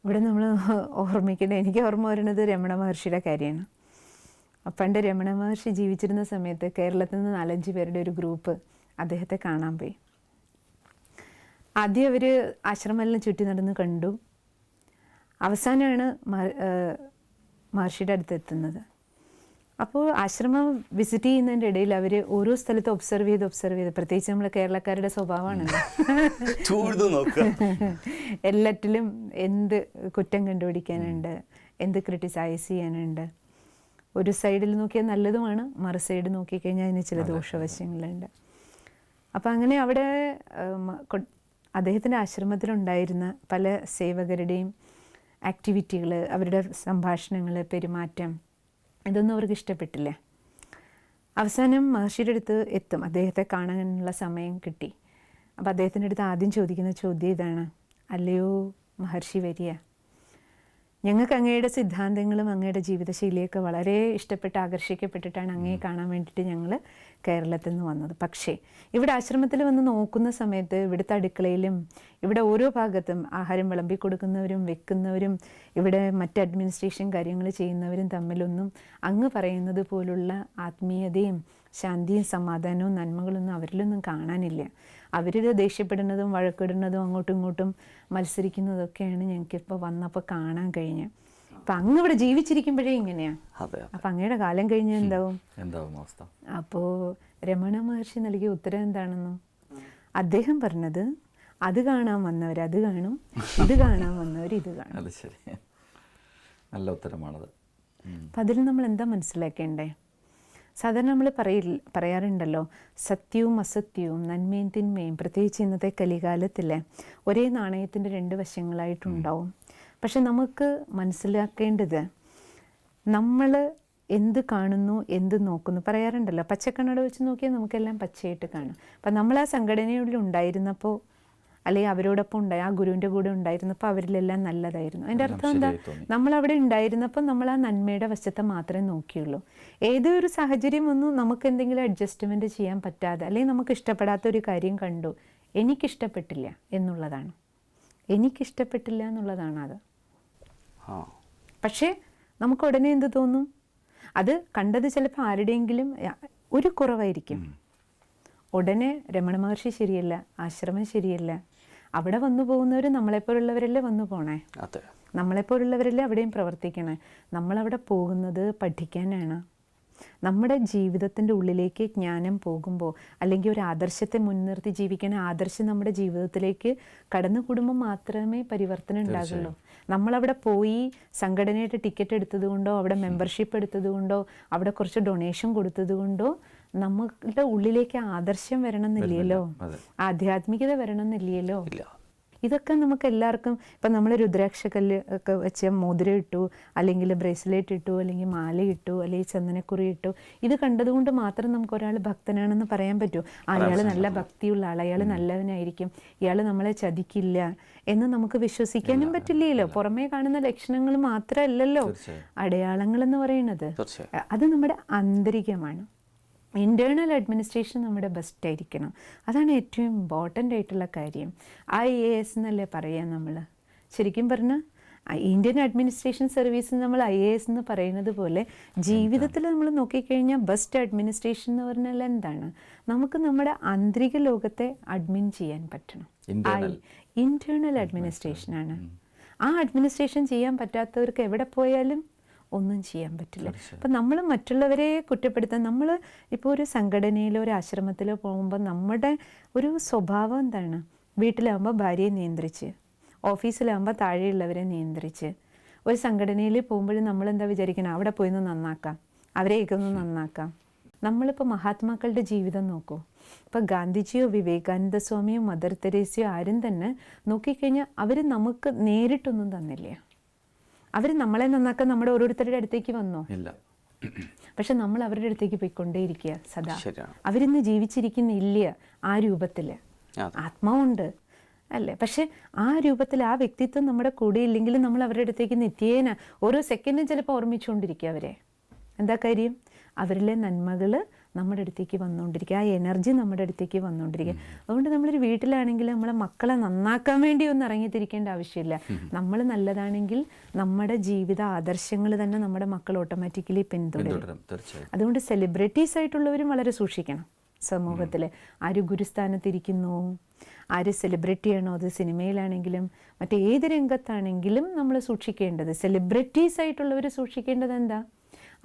Speaker 2: ഇവിടെ നമ്മൾ ഓർമ്മിക്കേണ്ടത് എനിക്ക് ഓർമ്മ വരുന്നത് രമണ മഹർഷിയുടെ കാര്യമാണ്. പണ്ട് രമണ മഹർഷി ജീവിച്ചിരുന്ന സമയത്ത് കേരളത്തിൽ നിന്ന് നാലഞ്ച് പേരുടെ ഒരു ഗ്രൂപ്പ് അദ്ദേഹത്തെ കാണാൻ പോയി. ആദ്യം അവർ ആശ്രമെല്ലാം ചുറ്റി നടന്ന് കണ്ടു. അവസാനമാണ് മഹ- മഹർഷിയുടെ അടുത്ത് എത്തുന്നത്. അപ്പോൾ ആശ്രമം വിസിറ്റ് ചെയ്യുന്നതിന്റെ ഇടയിൽ അവർ ഓരോ സ്ഥലത്ത് ഒബ്സർവ് ചെയ്ത് ഒബ്സർവ് ചെയ്ത്. പ്രത്യേകിച്ച് നമ്മൾ കേരളക്കാരുടെ സ്വഭാവമാണല്ലോ.
Speaker 3: നോക്കുക.
Speaker 2: എല്ലാറ്റിലും എന്ത് കുറ്റം കണ്ടുപിടിക്കാനുണ്ട് എന്ത് ക്രിട്ടിസൈസ് ചെയ്യാനുണ്ട്. ഒരു സൈഡിൽ നോക്കിയാൽ നല്ലതുമാണ് മറു സൈഡ് നോക്കിക്കഴിഞ്ഞാൽ അതിന് ചില ദോഷവശങ്ങളുണ്ട്. അപ്പം അങ്ങനെ അവിടെ അദ്ദേഹത്തിന്റെ ആശ്രമത്തിലുണ്ടായിരുന്ന പല സേവകരുടെയും ആക്ടിവിറ്റികൾ അവരുടെ സംഭാഷണങ്ങൾ പെരുമാറ്റം ഇതൊന്നും അവർക്ക് ഇഷ്ടപ്പെട്ടില്ല. അവസാനം മഹർഷിയുടെ അടുത്ത് എത്തും. അദ്ദേഹത്തെ കാണാനുള്ള സമയം കിട്ടി. അപ്പോൾ അദ്ദേഹത്തിന്റെ അടുത്ത് ആദ്യം ചോദിക്കുന്ന ചോദ്യം ഇതാണ്. അല്ലയോ മഹർഷി വരിക. ഞങ്ങൾക്ക് അങ്ങയുടെ സിദ്ധാന്തങ്ങളും അങ്ങയുടെ ജീവിതശൈലിയൊക്കെ വളരെ ഇഷ്ടപ്പെട്ട് ആകർഷിക്കപ്പെട്ടിട്ടാണ് അങ്ങയെ കാണാൻ വേണ്ടിയിട്ട് ഞങ്ങൾ കേരളത്തിൽ നിന്ന് വന്നത്. പക്ഷേ ഇവിടെ ആശ്രമത്തിൽ വന്ന് നോക്കുന്ന സമയത്ത് ഇവിടുത്തെ അടുക്കളയിലും ഇവിടെ ഓരോ ഭാഗത്തും ആഹാരം വിളമ്പി കൊടുക്കുന്നവരും വെക്കുന്നവരും ഇവിടെ മറ്റ് അഡ്മിനിസ്ട്രേഷൻ കാര്യങ്ങൾ ചെയ്യുന്നവരും തമ്മിലൊന്നും അങ്ങ് പറയുന്നത് പോലുള്ള ആത്മീയതയും ശാന്തിയും സമാധാനവും നന്മകളൊന്നും അവരിലൊന്നും കാണാനില്ല. അവർ ദേഷ്യപ്പെടുന്നതും വഴക്കിടുന്നതും അങ്ങോട്ടും ഇങ്ങോട്ടും മത്സരിക്കുന്നതൊക്കെയാണ് ഞങ്ങൾക്കിപ്പോൾ വന്നപ്പോൾ കാണാൻ കഴിഞ്ഞത്. അപ്പം അങ്ങ് ഇവിടെ ജീവിച്ചിരിക്കുമ്പോഴേ ഇങ്ങനെയാണ് അപ്പം അങ്ങയുടെ കാലം കഴിഞ്ഞ് എന്താവും?
Speaker 1: എന്താവും അവസ്ഥ?
Speaker 2: അപ്പോൾ രമണ മഹർഷി നൽകിയ ഉത്തരം എന്താണെന്നു? അദ്ദേഹം പറഞ്ഞത് അത് കാണാൻ വന്നവർ അത് കാണും ഇത് കാണാൻ വന്നവർ ഇത് കാണും.
Speaker 1: അത് ശരി. നല്ല ഉത്തരമാണത്.
Speaker 2: അപ്പം അതിൽ നമ്മൾ എന്താ മനസ്സിലാക്കേണ്ടേ? സാധാരണ നമ്മൾ പറയില്ല പറയാറുണ്ടല്ലോ. സത്യവും അസത്യവും നന്മയും തിന്മയും പ്രത്യേകിച്ച് ഇന്നത്തെ കലികാലത്തിൽ ഒരേ നാണയത്തിന്റെ രണ്ട് വശങ്ങളായിട്ടുണ്ടാവും. പക്ഷെ നമുക്ക് മനസ്സിലാക്കേണ്ടത് നമ്മൾ എന്ത് കാണുന്നു എന്ത് നോക്കുന്നു പറയാറുണ്ടല്ലോ. പച്ചക്കണ്ണട വെച്ച് നോക്കിയാൽ നമുക്കെല്ലാം പച്ചയായിട്ട് കാണും. അപ്പം നമ്മൾ ആ സംഘടനയുള്ളിൽ ഉണ്ടായിരുന്നപ്പോൾ അല്ലെങ്കിൽ അവരോടൊപ്പം ഉണ്ടായി ആ ഗുരുവിന്റെ കൂടെ ഉണ്ടായിരുന്നപ്പോൾ അവരിലെല്ലാം നല്ലതായിരുന്നു.
Speaker 1: അതിന്റെ
Speaker 2: അർത്ഥം എന്താ? നമ്മൾ അവിടെ ഉണ്ടായിരുന്നപ്പോൾ നമ്മൾ ആ നന്മയുടെ വശത്തെ മാത്രമേ നോക്കിയുള്ളൂ. ഏതൊരു സാഹചര്യം ഒന്നും നമുക്ക് എന്തെങ്കിലും അഡ്ജസ്റ്റ്മെന്റ് ചെയ്യാൻ പറ്റാതെ അല്ലെങ്കിൽ നമുക്ക് ഇഷ്ടപ്പെടാത്ത ഒരു കാര്യം കണ്ടു എനിക്കിഷ്ടപ്പെട്ടില്ല എന്നുള്ളതാണ്. എനിക്കിഷ്ടപ്പെട്ടില്ല എന്നുള്ളതാണ് അത്. പക്ഷേ നമുക്ക് ഉടനെ എന്ത് തോന്നും? അത് കണ്ടത് ചിലപ്പോൾ ആരുടെയെങ്കിലും ഒരു കുറവായിരിക്കും. ഉടനെ രമണ മഹർഷി ശരിയല്ല ആശ്രമം ശരിയല്ല അവിടെ വന്നു പോകുന്നവർ നമ്മളെപ്പോലുള്ളവരല്ലേ വന്നു പോണേ? നമ്മളെപ്പോലുള്ളവരല്ലേ അവിടെയും പ്രവർത്തിക്കണേ? നമ്മളവിടെ പോകുന്നത് പഠിക്കാനാണ്. നമ്മുടെ ജീവിതത്തിന്റെ ഉള്ളിലേക്ക് ജ്ഞാനം പോകുമ്പോൾ അല്ലെങ്കിൽ ഒരു ആദർശത്തെ മുൻനിർത്തി ജീവിക്കുന്ന ആദർശം നമ്മുടെ ജീവിതത്തിലേക്ക് കടന്നു കൂടുമ്പോൾ മാത്രമേ പരിവർത്തനം ഉണ്ടാകുള്ളൂ. നമ്മളവിടെ പോയി സംഘടനയുടെ ടിക്കറ്റ് എടുത്തതുകൊണ്ടോ അവിടെ മെമ്പർഷിപ്പ് എടുത്തതുകൊണ്ടോ അവിടെ കുറച്ച് ഡൊണേഷൻ കൊടുത്തത് കൊണ്ടോ നമ്മളുടെ ഉള്ളിലേക്ക് ആദർശം വരണം എന്നില്ലല്ലോ
Speaker 1: അതെ.
Speaker 2: ആധ്യാത്മികത വരണം എന്നില്ലല്ലോ ഇതൊക്കെ നമുക്ക് എല്ലാവർക്കും ഇപ്പം നമ്മൾ രുദ്രാക്ഷക്കല്ല് ഒക്കെ വെച്ച് മോതിരം ഇട്ടു അല്ലെങ്കിൽ ബ്രേസ്ലെറ്റ് ഇട്ടു അല്ലെങ്കിൽ മാല ഇട്ടു അല്ലെങ്കിൽ ചന്ദനക്കുറി ഇട്ടു ഇത് കണ്ടതുകൊണ്ട് മാത്രം നമുക്ക് ഒരാൾ ഭക്തനാണെന്ന് പറയാൻ പറ്റുമോ അയാൾ നല്ല ഭക്തിയുള്ള ആൾ അയാൾ നല്ലവനായിരിക്കും. ഇയാൾ നമ്മളെ ചതിക്കില്ല എന്ന് നമുക്ക് വിശ്വസിക്കാനും പറ്റില്ലല്ലോ പുറമേ കാണുന്ന ലക്ഷണങ്ങൾ മാത്രമല്ലല്ലോ. അടയാളങ്ങൾ എന്ന് പറയുന്നത്. അത് നമ്മുടെ ആന്തരികമാണ് ഇന്റേർണൽ അഡ്മിനിസ്ട്രേഷൻ നമ്മുടെ ബെസ്റ്റ് ആയിരിക്കണം. അതാണ് ഏറ്റവും ഇമ്പോർട്ടന്റ് ആയിട്ടുള്ള കാര്യം. ഐ എ എസ് എന്നല്ലേ പറയുക നമ്മൾ ശരിക്കും പറഞ്ഞാൽ ഇന്ത്യൻ അഡ്മിനിസ്ട്രേഷൻ സർവീസ് നമ്മൾ ഐ എ എസ് എന്ന് പറയുന്നത് പോലെ ജീവിതത്തിൽ നമ്മൾ നോക്കിക്കഴിഞ്ഞാൽ ബെസ്റ്റ് അഡ്മിനിസ്ട്രേഷൻ എന്ന് പറഞ്ഞാൽ എന്താണ്? നമുക്ക് നമ്മുടെ ആന്തരിക ലോകത്തെ അഡ്മിൻ ചെയ്യാൻ പറ്റണം.
Speaker 1: ഇന്റേണൽ
Speaker 2: ഇന്റേർണൽ അഡ്മിനിസ്ട്രേഷനാണ് ആ അഡ്മിനിസ്ട്രേഷൻ ചെയ്യാൻ പറ്റാത്തവർക്ക് എവിടെ പോയാലും ഒന്നും ചെയ്യാൻ പറ്റില്ല. അപ്പം നമ്മൾ മറ്റുള്ളവരെ കുറ്റപ്പെടുത്താൻ നമ്മൾ ഇപ്പോൾ ഒരു സംഘടനയിലോ ഒരു ആശ്രമത്തിലോ പോകുമ്പോൾ നമ്മുടെ ഒരു സ്വഭാവം എന്താണ്? വീട്ടിലാകുമ്പോൾ ഭാര്യയെ നിയന്ത്രിച്ച് ഓഫീസിലാകുമ്പോൾ താഴെയുള്ളവരെ നിയന്ത്രിച്ച്. ഒരു സംഘടനയിൽ പോകുമ്പോഴും നമ്മൾ എന്താ വിചാരിക്കണം? അവിടെ പോയി ഒന്ന് നന്നാക്കാം. അവരെയൊക്കെ ഒന്ന് നന്നാക്കാം. നമ്മളിപ്പോൾ മഹാത്മാക്കളുടെ ജീവിതം നോക്കൂ. ഇപ്പോൾ ഗാന്ധിജിയോ വിവേകാനന്ദ സ്വാമിയോ മദർ തെരേസയോ ആരും തന്നെ നോക്കിക്കഴിഞ്ഞാൽ അവർ നമുക്ക് നേരിട്ടൊന്നും തന്നില്ല. അവർ നമ്മളെ നന്നാക്കാൻ നമ്മുടെ ഓരോരുത്തരുടെ അടുത്തേക്ക് വന്നോ?
Speaker 1: ഇല്ല.
Speaker 2: പക്ഷെ നമ്മൾ അവരുടെ അടുത്തേക്ക് പോയിക്കൊണ്ടേയിരിക്കുക സദാ.
Speaker 3: ശരിയാണ്.
Speaker 2: ജീവിച്ചിരിക്കുന്ന ഇല്ല ആ രൂപത്തിൽ. ആത്മാവുണ്ട്. അല്ലേ? പക്ഷെ ആ രൂപത്തിൽ ആ വ്യക്തിത്വം നമ്മുടെ കൂടെ ഇല്ലെങ്കിലും നമ്മൾ അവരുടെ അടുത്തേക്ക് നിത്യേന ഓരോ സെക്കൻഡും ചിലപ്പോൾ ഓർമ്മിച്ചുകൊണ്ടിരിക്കുക അവരെ. എന്താ കാര്യം? അവരിലെ നന്മകൾ നമ്മുടെ അടുത്തേക്ക് വന്നുകൊണ്ടിരിക്കുക. ആ എനർജി നമ്മുടെ അടുത്തേക്ക് വന്നുകൊണ്ടിരിക്കുക. അതുകൊണ്ട് നമ്മളൊരു വീട്ടിലാണെങ്കിൽ നമ്മളെ മക്കളെ നന്നാക്കാൻ വേണ്ടി ഒന്നും ഇറങ്ങിത്തിരിക്കേണ്ട ആവശ്യമില്ല. നമ്മൾ നല്ലതാണെങ്കിൽ നമ്മുടെ ജീവിത ആദർശങ്ങൾ തന്നെ നമ്മുടെ മക്കൾ ഓട്ടോമാറ്റിക്കലി പിന്തുടരും. അതുകൊണ്ട് സെലിബ്രിറ്റീസ് ആയിട്ടുള്ളവരും വളരെ സൂക്ഷിക്കണം സമൂഹത്തിൽ ആര് ഗുരുസ്ഥാനത്തിരിക്കുന്നു? ആര് സെലിബ്രിറ്റി ആണോ? അത് സിനിമയിലാണെങ്കിലും മറ്റേത് രംഗത്താണെങ്കിലും നമ്മൾ സൂക്ഷിക്കേണ്ടത്. സെലിബ്രിറ്റീസ് ആയിട്ടുള്ളവർ സൂക്ഷിക്കേണ്ടത് എന്താ?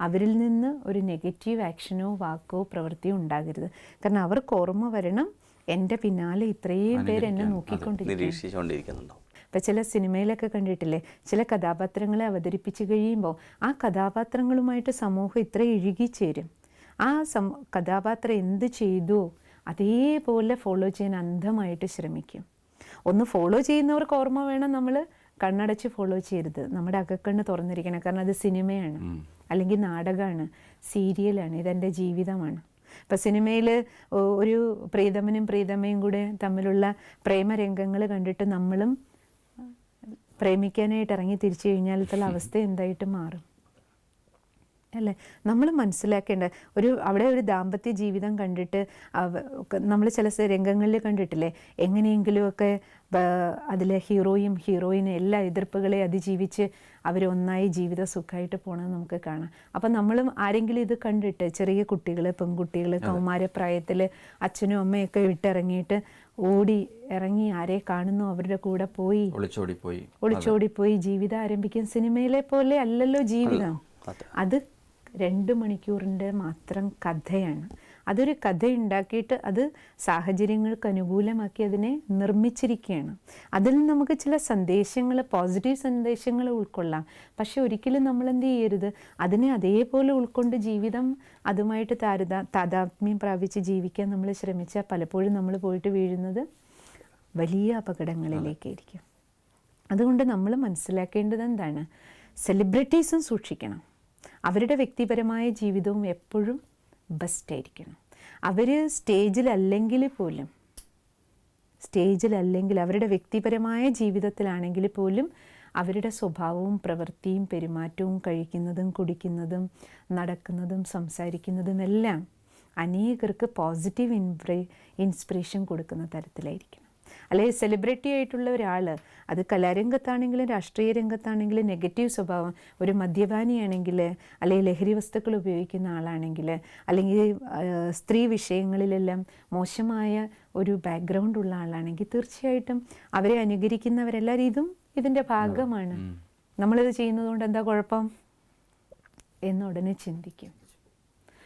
Speaker 2: അവരിൽ നിന്ന് ഒരു നെഗറ്റീവ് ആക്ഷനോ വാക്കോ പ്രവൃത്തിയോ ഉണ്ടാകരുത്. കാരണം അവർക്ക് ഓർമ്മ വരണം എന്റെ പിന്നാലെ ഇത്രയും പേര് എന്നെ
Speaker 3: നോക്കിക്കൊണ്ടിരിക്കുന്നുണ്ടോ
Speaker 2: ഇപ്പം ചില സിനിമയിലൊക്കെ കണ്ടിട്ടില്ലേ? ചില കഥാപാത്രങ്ങളെ അവതരിപ്പിച്ച് കഴിയുമ്പോൾ ആ കഥാപാത്രങ്ങളുമായിട്ട് സമൂഹം ഇത്ര ഇഴുകിച്ചേരും. ആ സം കഥാപാത്രം എന്ത് ചെയ്തു? അതേപോലെ ഫോളോ ചെയ്യാൻ അന്ധമായിട്ട് ശ്രമിക്കും. ഒന്ന് ഫോളോ ചെയ്യുന്നവർക്ക് ഓർമ്മ വേണം നമ്മൾ കണ്ണടച്ച് ഫോളോ ചെയ്യരുത്. നമ്മുടെ അകക്കണ്ണ് തുറന്നിരിക്കണം. കാരണം അത് സിനിമയാണ്. അല്ലെങ്കിൽ നാടകമാണ് സീരിയലാണ് ഇതെന്റെ ജീവിതമാണ്. ഇപ്പം സിനിമയിൽ ഒരു പ്രീതമനും പ്രീതമയും കൂടെ തമ്മിലുള്ള പ്രേമരംഗങ്ങൾ കണ്ടിട്ട് നമ്മളും പ്രേമിക്കാനായിട്ട് ഇറങ്ങി തിരിച്ചു കഴിഞ്ഞാലത്തുള്ള അവസ്ഥ എന്തായിട്ട് മാറും? അല്ലേ? നമ്മൾ മനസ്സിലാക്കേണ്ട ഒരു അവിടെ ഒരു ദാമ്പത്യ ജീവിതം കണ്ടിട്ട് നമ്മൾ ചില രംഗങ്ങളിൽ കണ്ടിട്ടില്ലേ? എങ്ങനെയെങ്കിലുമൊക്കെ അതിലെ ഹീറോയും ഹീറോയിനും എല്ലാ എതിർപ്പുകളെ അതിജീവിച്ച് അവരൊന്നായി ജീവിത സുഖമായിട്ട് പോകണമെന്ന് നമുക്ക് കാണാം. അപ്പം നമ്മളും ആരെങ്കിലും ഇത് കണ്ടിട്ട് ചെറിയ കുട്ടികൾ പെൺകുട്ടികൾ കൗമാരപ്രായത്തിൽ അച്ഛനും അമ്മയൊക്കെ വിട്ടിറങ്ങിയിട്ട് ഓടി ഇറങ്ങി ആരെ കാണുന്നു? അവരുടെ കൂടെ പോയി.
Speaker 1: ഒളിച്ചോടി
Speaker 2: പോയി ജീവിതം ആരംഭിക്കും സിനിമയിലെ പോലെ അല്ലല്ലോ ജീവിതം.
Speaker 3: അതെ.
Speaker 2: രണ്ട് മണിക്കൂറിന്റെ മാത്രം കഥയാണ്. അതൊരു കഥ ഉണ്ടാക്കിയിട്ട് അത് സാഹചര്യങ്ങൾക്ക് അനുകൂലമാക്കി അതിനെ നിർമ്മിച്ചിരിക്കുകയാണ്. അതിൽ നമുക്ക് ചില സന്ദേശങ്ങൾ പോസിറ്റീവ് സന്ദേശങ്ങൾ ഉൾക്കൊള്ളാം. പക്ഷെ ഒരിക്കലും നമ്മൾ എന്ത് ചെയ്യരുത്? അതിനെ അതേപോലെ ഉൾക്കൊണ്ട് ജീവിതം അതുമായിട്ട് താരത താതാത്മ്യം പ്രാപിച്ച് ജീവിക്കാൻ നമ്മൾ ശ്രമിച്ചാൽ പലപ്പോഴും നമ്മൾ പോയിട്ട് വീഴുന്നത് വലിയ അപകടങ്ങളിലേക്കായിരിക്കും. അതുകൊണ്ട് നമ്മൾ മനസ്സിലാക്കേണ്ടത് എന്താണ്? സെലിബ്രിറ്റീസും സൂക്ഷിക്കണം. അവരുടെ വ്യക്തിപരമായ ജീവിതവും എപ്പോഴും ബെസ്റ്റായിരിക്കണം അവർ സ്റ്റേജിലല്ലെങ്കിൽ പോലും സ്റ്റേജിലല്ലെങ്കിൽ അവരുടെ വ്യക്തിപരമായ ജീവിതത്തിലാണെങ്കിൽ പോലും അവരുടെ സ്വഭാവവും പ്രവൃത്തിയും പെരുമാറ്റവും കഴിക്കുന്നതും കുടിക്കുന്നതും നടക്കുന്നതും സംസാരിക്കുന്നതും എല്ലാം അനേകർക്ക് പോസിറ്റീവ് ഇൻസ്പിറേഷൻ കൊടുക്കുന്ന തരത്തിലായിരിക്കണം. അല്ലെങ്കിൽ സെലിബ്രിറ്റി ആയിട്ടുള്ള ഒരാൾ അത് കലാരംഗത്താണെങ്കിലും രാഷ്ട്രീയ രംഗത്താണെങ്കിലും നെഗറ്റീവ് സ്വഭാവം ഒരു മദ്യപാനിയാണെങ്കിൽ അല്ലെങ്കിൽ ലഹരി വസ്തുക്കൾ ഉപയോഗിക്കുന്ന ആളാണെങ്കിൽ അല്ലെങ്കിൽ സ്ത്രീ വിഷയങ്ങളിലെല്ലാം മോശമായ ഒരു ബാക്ക്ഗ്രൗണ്ട് ഉള്ള ആളാണെങ്കിൽ തീർച്ചയായിട്ടും അവരെ അനുകരിക്കുന്നവരെല്ലാവരും ഇതും ഇതിന്റെ ഭാഗമാണ്. നമ്മളിത് ചെയ്യുന്നതുകൊണ്ട് എന്താ കുഴപ്പം? എന്നുടനെ ചിന്തിക്കും.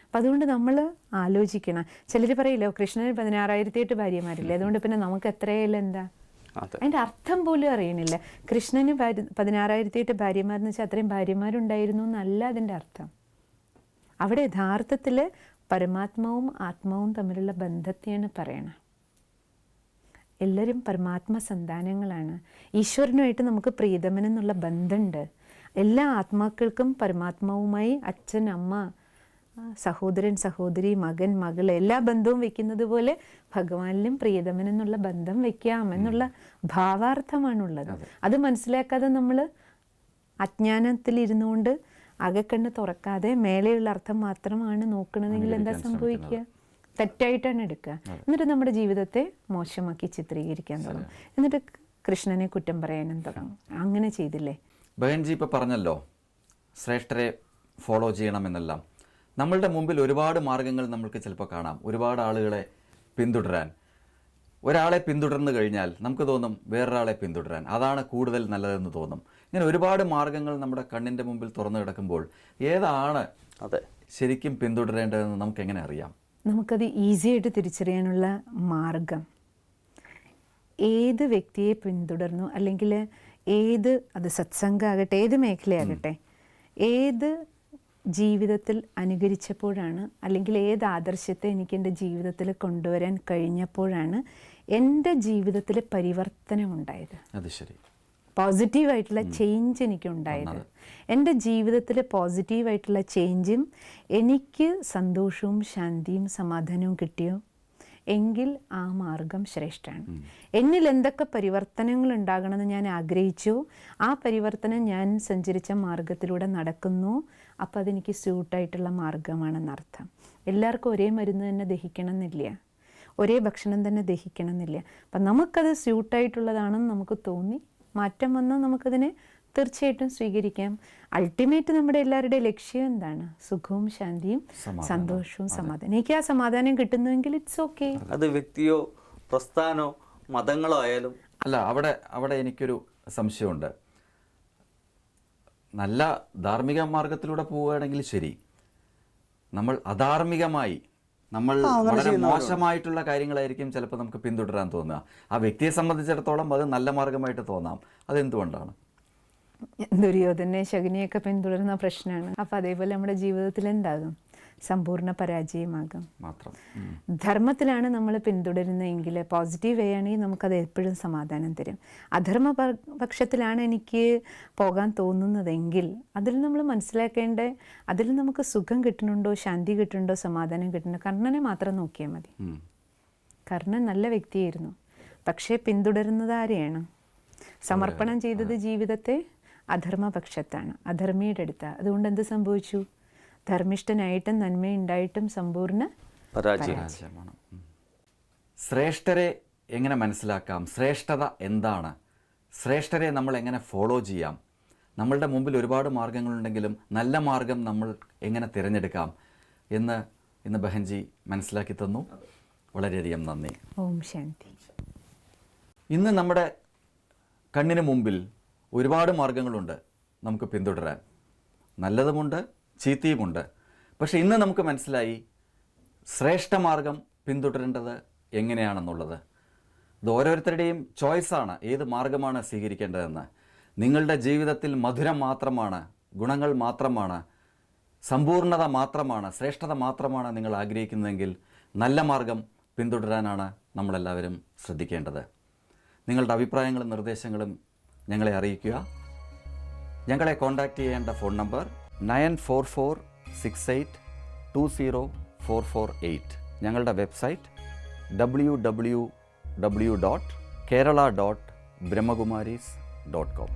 Speaker 2: അപ്പം അതുകൊണ്ട് നമ്മൾ ആലോചിക്കണം. ചിലർ പറയില്ലോ കൃഷ്ണന് പതിനാറായിരത്തി എട്ട് ഭാര്യമാരില്ലേ? അതുകൊണ്ട് പിന്നെ നമുക്ക് എത്രയായാലും എന്താ?
Speaker 3: അതെ.
Speaker 2: അതിന്റെ അർത്ഥം പോലും അറിയണില്ല. കൃഷ്ണന് പതിനാറായിരത്തി എട്ട് ഭാര്യമാരെന്ന് വെച്ചാൽ അത്രയും ഭാര്യമാരുണ്ടായിരുന്നു എന്നല്ല അതിന്റെ അർത്ഥം. അവിടെ യഥാർത്ഥത്തിൽ പരമാത്മാവും ആത്മാവും തമ്മിലുള്ള ബന്ധത്തെയാണ് പറയണത് എല്ലാവരും പരമാത്മ സന്താനങ്ങളാണ്. ഈശ്വരനുമായിട്ട് നമുക്ക് പ്രീതമനെന്നുള്ള ബന്ധമുണ്ട് എല്ലാ ആത്മാക്കൾക്കും പരമാത്മാവുമായി അച്ഛൻ അമ്മ സഹോദരൻ സഹോദരി മകൻ മകൾ എല്ലാ ബന്ധവും വെക്കുന്നത് പോലെ ഭഗവാനിലും പ്രിയതമൻ എന്നുള്ള ബന്ധം വെക്കാം എന്നുള്ള ഭാവാർത്ഥമാണുള്ളത്. അത്. മനസ്സിലാക്കാതെ നമ്മൾ അജ്ഞാനത്തിലിരുന്നുകൊണ്ട് അകക്കണ്ണ് തുറക്കാതെ മേലെയുള്ള അർത്ഥം മാത്രമാണ് നോക്കണതെങ്കിൽ എന്താ സംഭവിക്കുക? തെറ്റായിട്ടാണ് എടുക്കുക. എന്നിട്ട് നമ്മുടെ ജീവിതത്തെ മോശമാക്കി ചിത്രീകരിക്കാൻ തുടങ്ങും. എന്നിട്ട് കൃഷ്ണനെ കുറ്റം പറയാനും തുടങ്ങും. അങ്ങനെ ചെയ്തില്ലേ?
Speaker 1: ബഹൻജി ഇപ്പോൾ പറഞ്ഞല്ലോ ശ്രേഷ്ഠരെ ഫോളോ ചെയ്യണം ചെയ്യണമെന്നെല്ലാം. നമ്മളുടെ മുമ്പിൽ ഒരുപാട് മാർഗങ്ങൾ നമ്മൾക്ക് ചിലപ്പോൾ കാണാം. ഒരുപാട് ആളുകളെ പിന്തുടരാൻ. ഒരാളെ പിന്തുടർന്നു കഴിഞ്ഞാൽ നമുക്ക് തോന്നും വേറൊരാളെ പിന്തുടരാൻ. അതാണ് കൂടുതൽ നല്ലതെന്ന് തോന്നും. ഇങ്ങനെ ഒരുപാട് മാർഗങ്ങൾ നമ്മുടെ കണ്ണിന്റെ മുമ്പിൽ തുറന്നു കിടക്കുമ്പോൾ ഏതാണ്
Speaker 3: അതെ.
Speaker 1: ശരിക്കും പിന്തുടരേണ്ടതെന്ന് നമുക്ക് എങ്ങനെ അറിയാം?
Speaker 2: നമുക്കത് ഈസി ആയിട്ട് തിരിച്ചറിയാനുള്ള മാർഗം. ഏത് വ്യക്തിയെ പിന്തുടർന്നു അല്ലെങ്കിൽ ഏത് അത് സത്സംഗമാകട്ടെ ഏത് മേഖലയാകട്ടെ ഏത് ജീവിതത്തിൽ അനുകരിച്ചപ്പോഴാണ് അല്ലെങ്കിൽ ഏത് ആദർശത്തെ എനിക്ക് എന്റെ ജീവിതത്തിൽ കൊണ്ടുവരാൻ കഴിഞ്ഞപ്പോഴാണ് എന്റെ ജീവിതത്തിൽ പരിവർത്തനം ഉണ്ടായത്
Speaker 1: അത് ശരി.
Speaker 2: പോസിറ്റീവായിട്ടുള്ള ചേഞ്ച് എനിക്ക് എനിക്കുണ്ടായത്. എന്റെ ജീവിതത്തിൽ പോസിറ്റീവായിട്ടുള്ള ചേഞ്ചും എനിക്ക് സന്തോഷവും ശാന്തിയും സമാധാനവും കിട്ടിയോ? എങ്കിൽ ആ മാർഗം ശ്രേഷ്ഠമാണ് എന്നിൽ എന്തൊക്കെ പരിവർത്തനങ്ങൾ ഉണ്ടാകണമെന്ന് ഞാൻ ആഗ്രഹിച്ചു? ആ പരിവർത്തനം ഞാൻ സഞ്ചരിച്ച മാർഗത്തിലൂടെ നടക്കുന്നു. അപ്പോൾ അതെനിക്ക് സ്യൂട്ടായിട്ടുള്ള മാർഗമാണെന്നർത്ഥം എല്ലാവർക്കും ഒരേ മരുന്ന് തന്നെ ദഹിക്കണം എന്നില്ല ഒരേ ഭക്ഷണം തന്നെ ദഹിക്കണം എന്നില്ല അപ്പം നമുക്കത് സ്യൂട്ടായിട്ടുള്ളതാണെന്ന് നമുക്ക് തോന്നി. മാറ്റം വന്നാൽ നമുക്കതിനെ തീർച്ചയായിട്ടും സ്വീകരിക്കാം. അൾട്ടിമേറ്റ് നമ്മുടെ എല്ലാവരുടെയും ലക്ഷ്യം എന്താണ്? സുഖവും ശാന്തിയും സന്തോഷവും സമാധാനം. എനിക്ക് ആ സമാധാനം കിട്ടുന്നുവെങ്കിൽ ഇറ്റ്സ് ഓക്കെ
Speaker 3: അത് വ്യക്തിയോ പ്രസ്ഥാനോ മതങ്ങളോ ആയാലും.
Speaker 1: അല്ല അവിടെ അവിടെ എനിക്കൊരു സംശയമുണ്ട്. നല്ല ധാർമ്മിക മാർഗത്തിലൂടെ പോവുകയാണെങ്കിൽ ശരി. നമ്മൾ അധാർമികമായി നമ്മൾ വളരെ മോശമായിട്ടുള്ള കാര്യങ്ങളായിരിക്കും ചിലപ്പോൾ നമുക്ക് പിന്തുടരാൻ തോന്നുക. ആ വ്യക്തിയെ സംബന്ധിച്ചിടത്തോളം അത് നല്ല മാർഗമായിട്ട് തോന്നാം. അതെന്തുകൊണ്ടാണ്?
Speaker 2: ദുര്യോധനെ ശകുനിയൊക്കെ പിന്തുടരുന്ന പ്രശ്നമാണ്. അപ്പം അതേപോലെ നമ്മുടെ ജീവിതത്തിൽ എന്താകും? സമ്പൂർണ പരാജയമാകും.
Speaker 1: മാത്രം.
Speaker 2: ധർമ്മത്തിലാണ് നമ്മൾ പിന്തുടരുന്നതെങ്കിൽ പോസിറ്റീവ് വേ ആണെങ്കിൽ നമുക്കത് എപ്പോഴും സമാധാനം തരും. അധർമ്മ പക്ഷത്തിലാണ് എനിക്ക് പോകാൻ തോന്നുന്നതെങ്കിൽ അതിൽ നമ്മൾ മനസ്സിലാക്കേണ്ട അതിൽ നമുക്ക് സുഖം കിട്ടുന്നുണ്ടോ ശാന്തി കിട്ടുന്നുണ്ടോ സമാധാനം കിട്ടുന്നുണ്ടോ കർണനെ മാത്രം നോക്കിയാൽ മതി. കർണൻ നല്ല വ്യക്തിയായിരുന്നു. പക്ഷേ പിന്തുടരുന്നത് ആരെയാണ്? സമർപ്പണം ചെയ്തത് ജീവിതത്തെ അധർമ്മപക്ഷത്താണ് അധർമ്മിയുടെ അടുത്താണ് അതുകൊണ്ട് എന്ത് സംഭവിച്ചു? ധർമ്മിഷ്ഠനായിട്ടും നന്മയുണ്ടായിട്ടും സമ്പൂർണ
Speaker 3: പരാജയം.
Speaker 1: പരാജയമാണ്. ശ്രേഷ്ഠരെ എങ്ങനെ മനസ്സിലാക്കാം? ശ്രേഷ്ഠത എന്താണ്? ശ്രേഷ്ഠരെ നമ്മൾ എങ്ങനെ ഫോളോ ചെയ്യാം? നമ്മളുടെ മുമ്പിൽ ഒരുപാട് മാർഗങ്ങളുണ്ടെങ്കിലും നല്ല മാർഗം നമ്മൾ എങ്ങനെ തിരഞ്ഞെടുക്കാം? എന്ന് ഇന്ന് ബഹൻജി മനസ്സിലാക്കി തന്നു. വളരെയധികം നന്ദി.
Speaker 2: ഓം ശാന്തി.
Speaker 1: ഇന്ന് നമ്മുടെ കണ്ണിന് മുമ്പിൽ ഒരുപാട് മാർഗങ്ങളുണ്ട് നമുക്ക് പിന്തുടരാൻ. നല്ലതുമുണ്ട് ചീത്തയുമുണ്ട്. പക്ഷേ ഇന്ന് നമുക്ക് മനസ്സിലായി ശ്രേഷ്ഠമാർഗം പിന്തുടരേണ്ടത് എങ്ങനെയാണെന്നുള്ളത്. ഇത് ഓരോരുത്തരുടെയും ചോയ്സാണ് ഏത് മാർഗമാണ് സ്വീകരിക്കേണ്ടതെന്ന്. നിങ്ങളുടെ ജീവിതത്തിൽ മധുരം മാത്രമാണ് ഗുണങ്ങൾ മാത്രമാണ് സമ്പൂർണത മാത്രമാണ് ശ്രേഷ്ഠത മാത്രമാണ് നിങ്ങൾ ആഗ്രഹിക്കുന്നതെങ്കിൽ നല്ല മാർഗം പിന്തുടരാനാണ് നമ്മളെല്ലാവരും ശ്രദ്ധിക്കേണ്ടത്. നിങ്ങളുടെ അഭിപ്രായങ്ങളും നിർദ്ദേശങ്ങളും ഞങ്ങളെ അറിയിക്കുക. ഞങ്ങളെ കോൺടാക്റ്റ് ചെയ്യേണ്ട phone number nine four four six eight two zero four four eight ഞങ്ങളുടെ website W W W dot Kerala dot Brahmakumaris dot com